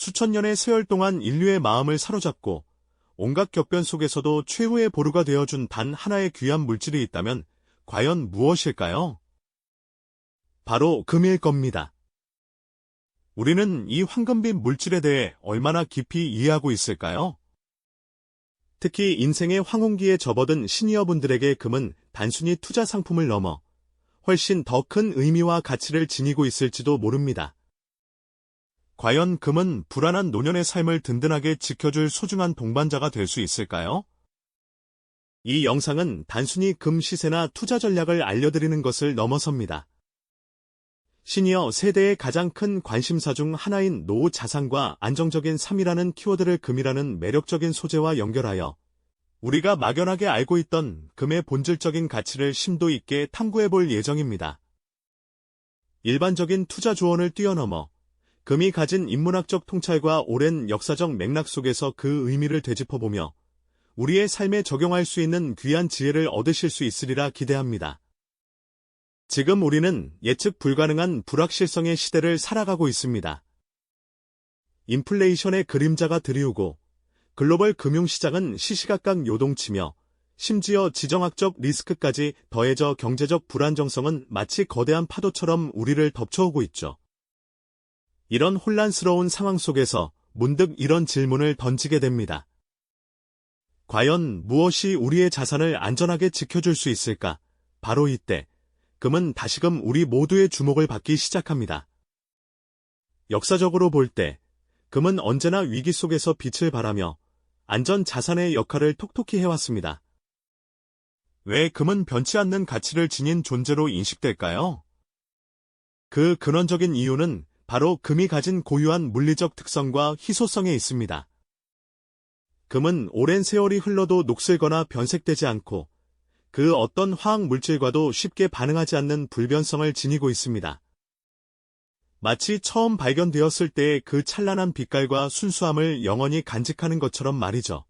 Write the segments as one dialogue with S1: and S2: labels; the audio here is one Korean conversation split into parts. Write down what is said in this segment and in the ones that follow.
S1: 수천 년의 세월 동안 인류의 마음을 사로잡고 온갖 격변 속에서도 최후의 보루가 되어준 단 하나의 귀한 물질이 있다면 과연 무엇일까요? 바로 금일 겁니다. 우리는 이 황금빛 물질에 대해 얼마나 깊이 이해하고 있을까요? 특히 인생의 황혼기에 접어든 시니어분들에게 금은 단순히 투자 상품을 넘어 훨씬 더 큰 의미와 가치를 지니고 있을지도 모릅니다. 과연 금은 불안한 노년의 삶을 든든하게 지켜줄 소중한 동반자가 될 수 있을까요? 이 영상은 단순히 금 시세나 투자 전략을 알려드리는 것을 넘어섭니다. 시니어 세대의 가장 큰 관심사 중 하나인 노후 자산과 안정적인 삶이라는 키워드를 금이라는 매력적인 소재와 연결하여 우리가 막연하게 알고 있던 금의 본질적인 가치를 심도 있게 탐구해 볼 예정입니다. 일반적인 투자 조언을 뛰어넘어 금이 가진 인문학적 통찰과 오랜 역사적 맥락 속에서 그 의미를 되짚어보며 우리의 삶에 적용할 수 있는 귀한 지혜를 얻으실 수 있으리라 기대합니다. 지금 우리는 예측 불가능한 불확실성의 시대를 살아가고 있습니다. 인플레이션의 그림자가 드리우고 글로벌 금융시장은 시시각각 요동치며 심지어 지정학적 리스크까지 더해져 경제적 불안정성은 마치 거대한 파도처럼 우리를 덮쳐오고 있죠. 이런 혼란스러운 상황 속에서 문득 이런 질문을 던지게 됩니다. 과연 무엇이 우리의 자산을 안전하게 지켜줄 수 있을까? 바로 이때, 금은 다시금 우리 모두의 주목을 받기 시작합니다. 역사적으로 볼 때, 금은 언제나 위기 속에서 빛을 발하며 안전 자산의 역할을 톡톡히 해왔습니다. 왜 금은 변치 않는 가치를 지닌 존재로 인식될까요? 그 근원적인 이유는 바로 금이 가진 고유한 물리적 특성과 희소성에 있습니다. 금은 오랜 세월이 흘러도 녹슬거나 변색되지 않고 그 어떤 화학 물질과도 쉽게 반응하지 않는 불변성을 지니고 있습니다. 마치 처음 발견되었을 때의 그 찬란한 빛깔과 순수함을 영원히 간직하는 것처럼 말이죠.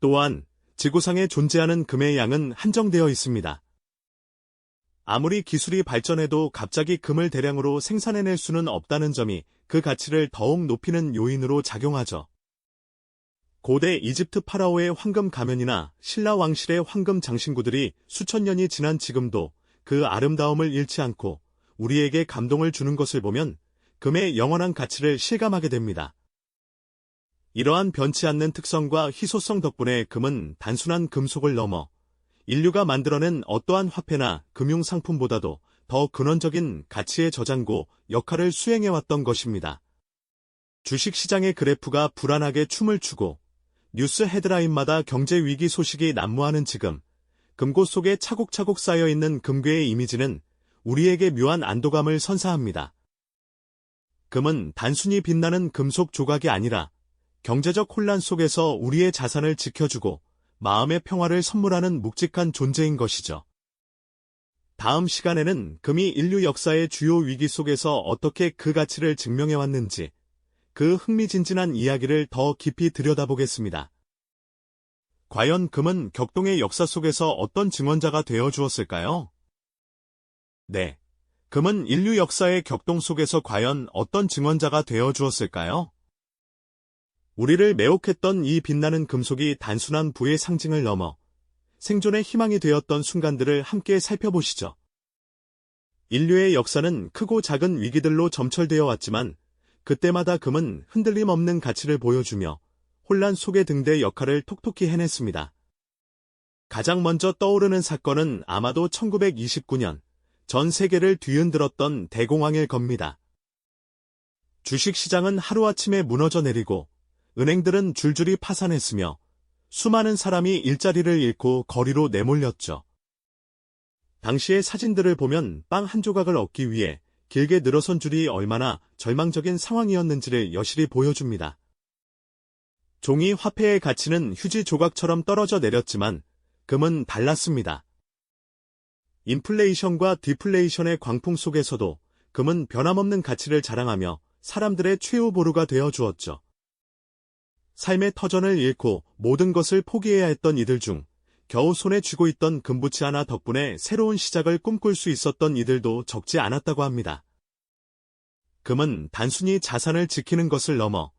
S1: 또한 지구상에 존재하는 금의 양은 한정되어 있습니다. 아무리 기술이 발전해도 갑자기 금을 대량으로 생산해낼 수는 없다는 점이 그 가치를 더욱 높이는 요인으로 작용하죠. 고대 이집트 파라오의 황금 가면이나 신라 왕실의 황금 장신구들이 수천 년이 지난 지금도 그 아름다움을 잃지 않고 우리에게 감동을 주는 것을 보면 금의 영원한 가치를 실감하게 됩니다. 이러한 변치 않는 특성과 희소성 덕분에 금은 단순한 금속을 넘어 인류가 만들어낸 어떠한 화폐나 금융상품보다도 더 근원적인 가치의 저장고 역할을 수행해왔던 것입니다. 주식시장의 그래프가 불안하게 춤을 추고 뉴스 헤드라인마다 경제 위기 소식이 난무하는 지금 금고 속에 차곡차곡 쌓여있는 금괴의 이미지는 우리에게 묘한 안도감을 선사합니다. 금은 단순히 빛나는 금속 조각이 아니라 경제적 혼란 속에서 우리의 자산을 지켜주고 마음의 평화를 선물하는 묵직한 존재인 것이죠. 다음 시간에는 금이 인류 역사의 주요 위기 속에서 어떻게 그 가치를 증명해왔는지 그 흥미진진한 이야기를 더 깊이 들여다보겠습니다. 과연 금은 격동의 역사 속에서 어떤 증언자가 되어 주었을까요? 네. 금은 인류 역사의 격동 속에서 과연 어떤 증언자가 되어 주었을까요? 우리를 매혹했던 이 빛나는 금속이 단순한 부의 상징을 넘어 생존의 희망이 되었던 순간들을 함께 살펴보시죠. 인류의 역사는 크고 작은 위기들로 점철되어 왔지만 그때마다 금은 흔들림 없는 가치를 보여주며 혼란 속의 등대 역할을 톡톡히 해냈습니다. 가장 먼저 떠오르는 사건은 아마도 1929년 전 세계를 뒤흔들었던 대공황일 겁니다. 주식시장은 하루아침에 무너져 내리고 은행들은 줄줄이 파산했으며 수많은 사람이 일자리를 잃고 거리로 내몰렸죠. 당시의 사진들을 보면 빵 한 조각을 얻기 위해 길게 늘어선 줄이 얼마나 절망적인 상황이었는지를 여실히 보여줍니다. 종이 화폐의 가치는 휴지 조각처럼 떨어져 내렸지만 금은 달랐습니다. 인플레이션과 디플레이션의 광풍 속에서도 금은 변함없는 가치를 자랑하며 사람들의 최후 보루가 되어 주었죠. 삶의 터전을 잃고 모든 것을 포기해야 했던 이들 중 겨우 손에 쥐고 있던 금부치 하나 덕분에 새로운 시작을 꿈꿀 수 있었던 이들도 적지 않았다고 합니다. 금은 단순히 자산을 지키는 것을 넘어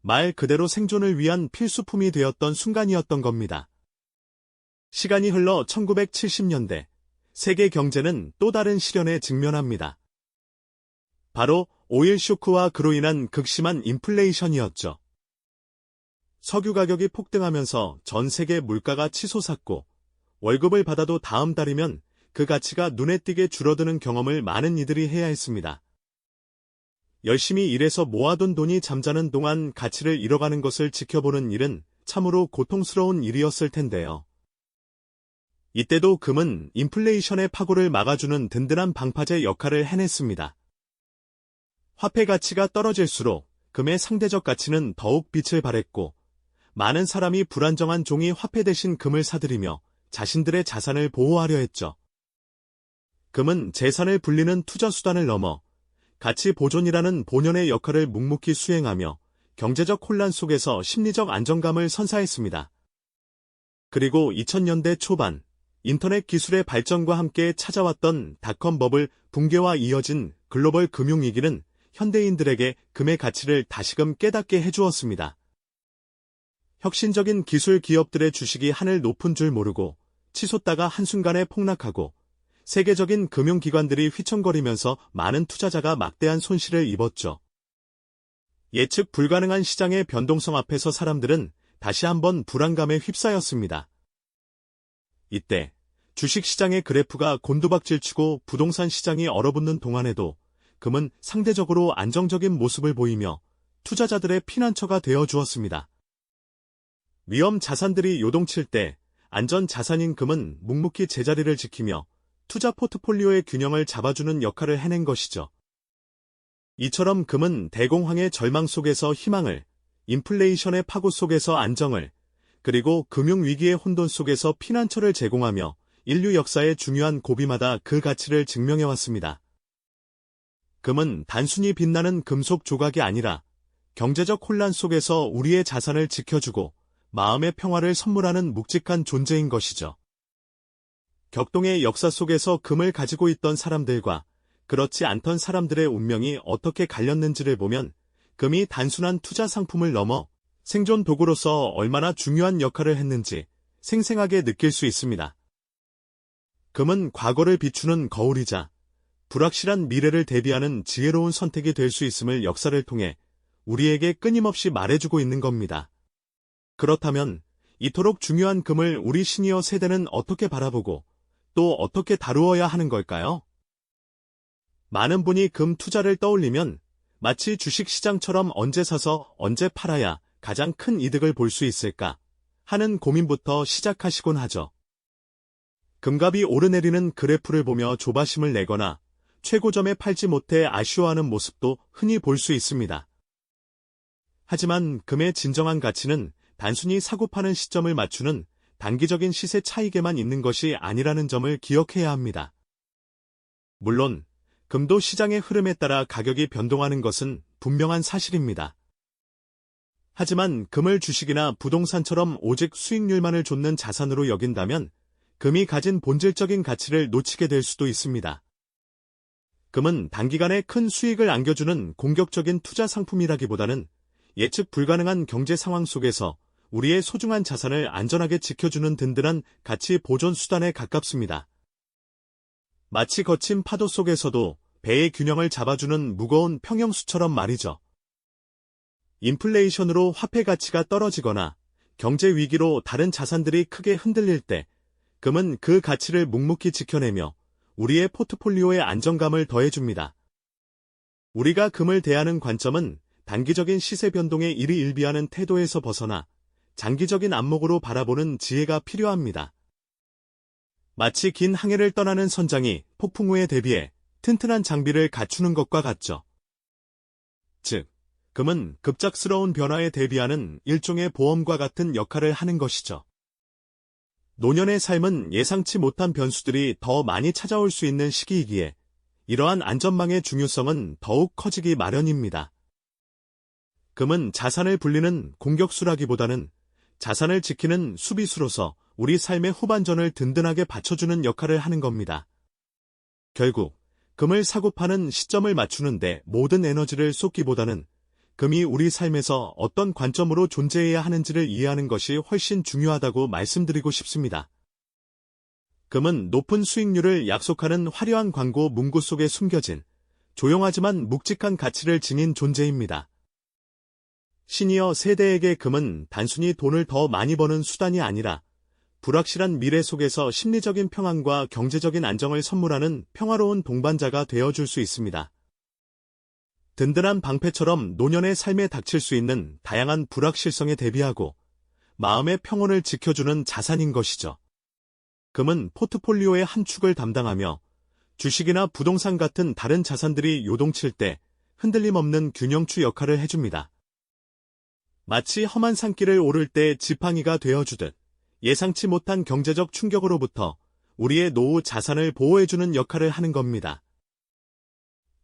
S1: 말 그대로 생존을 위한 필수품이 되었던 순간이었던 겁니다. 시간이 흘러 1970년대 세계 경제는 또 다른 시련에 직면합니다. 바로 오일 쇼크와 그로 인한 극심한 인플레이션이었죠. 석유 가격이 폭등하면서 전 세계 물가가 치솟았고 월급을 받아도 다음 달이면 그 가치가 눈에 띄게 줄어드는 경험을 많은 이들이 해야 했습니다. 열심히 일해서 모아둔 돈이 잠자는 동안 가치를 잃어가는 것을 지켜보는 일은 참으로 고통스러운 일이었을 텐데요. 이때도 금은 인플레이션의 파고를 막아주는 든든한 방파제 역할을 해냈습니다. 화폐 가치가 떨어질수록 금의 상대적 가치는 더욱 빛을 발했고 많은 사람이 불안정한 종이 화폐 대신 금을 사들이며 자신들의 자산을 보호하려 했죠. 금은 재산을 불리는 투자 수단을 넘어 가치 보존이라는 본연의 역할을 묵묵히 수행하며 경제적 혼란 속에서 심리적 안정감을 선사했습니다. 그리고 2000년대 초반 인터넷 기술의 발전과 함께 찾아왔던 닷컴 버블 붕괴와 이어진 글로벌 금융위기는 현대인들에게 금의 가치를 다시금 깨닫게 해주었습니다. 혁신적인 기술 기업들의 주식이 하늘 높은 줄 모르고 치솟다가 한순간에 폭락하고 세계적인 금융기관들이 휘청거리면서 많은 투자자가 막대한 손실을 입었죠. 예측 불가능한 시장의 변동성 앞에서 사람들은 다시 한번 불안감에 휩싸였습니다. 이때 주식시장의 그래프가 곤두박질치고 부동산 시장이 얼어붙는 동안에도 금은 상대적으로 안정적인 모습을 보이며 투자자들의 피난처가 되어 주었습니다. 위험 자산들이 요동칠 때 안전 자산인 금은 묵묵히 제자리를 지키며 투자 포트폴리오의 균형을 잡아주는 역할을 해낸 것이죠. 이처럼 금은 대공황의 절망 속에서 희망을, 인플레이션의 파고 속에서 안정을, 그리고 금융위기의 혼돈 속에서 피난처를 제공하며 인류 역사의 중요한 고비마다 그 가치를 증명해왔습니다. 금은 단순히 빛나는 금속 조각이 아니라 경제적 혼란 속에서 우리의 자산을 지켜주고 마음의 평화를 선물하는 묵직한 존재인 것이죠. 격동의 역사 속에서 금을 가지고 있던 사람들과 그렇지 않던 사람들의 운명이 어떻게 갈렸는지를 보면 금이 단순한 투자 상품을 넘어 생존 도구로서 얼마나 중요한 역할을 했는지 생생하게 느낄 수 있습니다. 금은 과거를 비추는 거울이자 불확실한 미래를 대비하는 지혜로운 선택이 될 수 있음을 역사를 통해 우리에게 끊임없이 말해주고 있는 겁니다. 그렇다면 이토록 중요한 금을 우리 시니어 세대는 어떻게 바라보고 또 어떻게 다루어야 하는 걸까요? 많은 분이 금 투자를 떠올리면 마치 주식시장처럼 언제 사서 언제 팔아야 가장 큰 이득을 볼 수 있을까 하는 고민부터 시작하시곤 하죠. 금값이 오르내리는 그래프를 보며 조바심을 내거나 최고점에 팔지 못해 아쉬워하는 모습도 흔히 볼 수 있습니다. 하지만 금의 진정한 가치는 단순히 사고 파는 시점을 맞추는 단기적인 시세 차익에만 있는 것이 아니라는 점을 기억해야 합니다. 물론 금도 시장의 흐름에 따라 가격이 변동하는 것은 분명한 사실입니다. 하지만 금을 주식이나 부동산처럼 오직 수익률만을 좇는 자산으로 여긴다면 금이 가진 본질적인 가치를 놓치게 될 수도 있습니다. 금은 단기간에 큰 수익을 안겨주는 공격적인 투자 상품이라기보다는 예측 불가능한 경제 상황 속에서 우리의 소중한 자산을 안전하게 지켜주는 든든한 가치 보존 수단에 가깝습니다. 마치 거친 파도 속에서도 배의 균형을 잡아주는 무거운 평형수처럼 말이죠. 인플레이션으로 화폐 가치가 떨어지거나 경제 위기로 다른 자산들이 크게 흔들릴 때 금은 그 가치를 묵묵히 지켜내며 우리의 포트폴리오에 안정감을 더해줍니다. 우리가 금을 대하는 관점은 단기적인 시세 변동에 일희일비하는 태도에서 벗어나 장기적인 안목으로 바라보는 지혜가 필요합니다. 마치 긴 항해를 떠나는 선장이 폭풍 우에 대비해 튼튼한 장비를 갖추는 것과 같죠. 즉, 금은 급작스러운 변화에 대비하는 일종의 보험과 같은 역할을 하는 것이죠. 노년의 삶은 예상치 못한 변수들이 더 많이 찾아올 수 있는 시기이기에 이러한 안전망의 중요성은 더욱 커지기 마련입니다. 금은 자산을 불리는 공격수라기보다는 자산을 지키는 수비수로서 우리 삶의 후반전을 든든하게 받쳐주는 역할을 하는 겁니다. 결국 금을 사고 파는 시점을 맞추는데 모든 에너지를 쏟기보다는 금이 우리 삶에서 어떤 관점으로 존재해야 하는지를 이해하는 것이 훨씬 중요하다고 말씀드리고 싶습니다. 금은 높은 수익률을 약속하는 화려한 광고 문구 속에 숨겨진 조용하지만 묵직한 가치를 지닌 존재입니다. 시니어 세대에게 금은 단순히 돈을 더 많이 버는 수단이 아니라 불확실한 미래 속에서 심리적인 평안과 경제적인 안정을 선물하는 평화로운 동반자가 되어줄 수 있습니다. 든든한 방패처럼 노년의 삶에 닥칠 수 있는 다양한 불확실성에 대비하고 마음의 평온을 지켜주는 자산인 것이죠. 금은 포트폴리오의 한 축을 담당하며 주식이나 부동산 같은 다른 자산들이 요동칠 때 흔들림 없는 균형추 역할을 해줍니다. 마치 험한 산길을 오를 때 지팡이가 되어주듯 예상치 못한 경제적 충격으로부터 우리의 노후 자산을 보호해주는 역할을 하는 겁니다.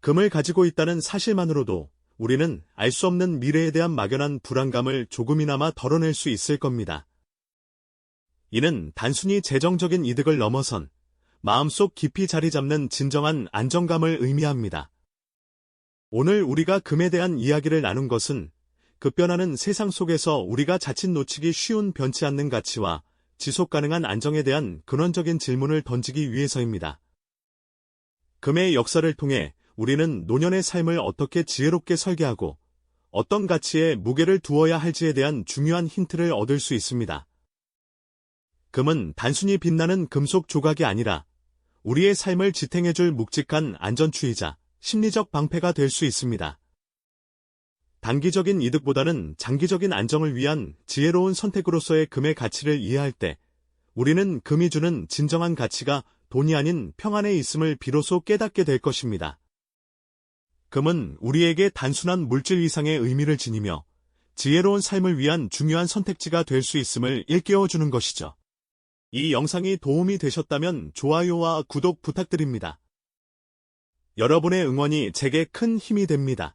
S1: 금을 가지고 있다는 사실만으로도 우리는 알 수 없는 미래에 대한 막연한 불안감을 조금이나마 덜어낼 수 있을 겁니다. 이는 단순히 재정적인 이득을 넘어선 마음속 깊이 자리 잡는 진정한 안정감을 의미합니다. 오늘 우리가 금에 대한 이야기를 나눈 것은 급변하는 세상 속에서 우리가 자칫 놓치기 쉬운 변치 않는 가치와 지속 가능한 안정에 대한 근원적인 질문을 던지기 위해서입니다. 금의 역사를 통해 우리는 노년의 삶을 어떻게 지혜롭게 설계하고 어떤 가치에 무게를 두어야 할지에 대한 중요한 힌트를 얻을 수 있습니다. 금은 단순히 빛나는 금속 조각이 아니라 우리의 삶을 지탱해줄 묵직한 안전추이자 심리적 방패가 될 수 있습니다. 단기적인 이득보다는 장기적인 안정을 위한 지혜로운 선택으로서의 금의 가치를 이해할 때 우리는 금이 주는 진정한 가치가 돈이 아닌 평안에 있음을 비로소 깨닫게 될 것입니다. 금은 우리에게 단순한 물질 이상의 의미를 지니며 지혜로운 삶을 위한 중요한 선택지가 될 수 있음을 일깨워주는 것이죠. 이 영상이 도움이 되셨다면 좋아요와 구독 부탁드립니다. 여러분의 응원이 제게 큰 힘이 됩니다.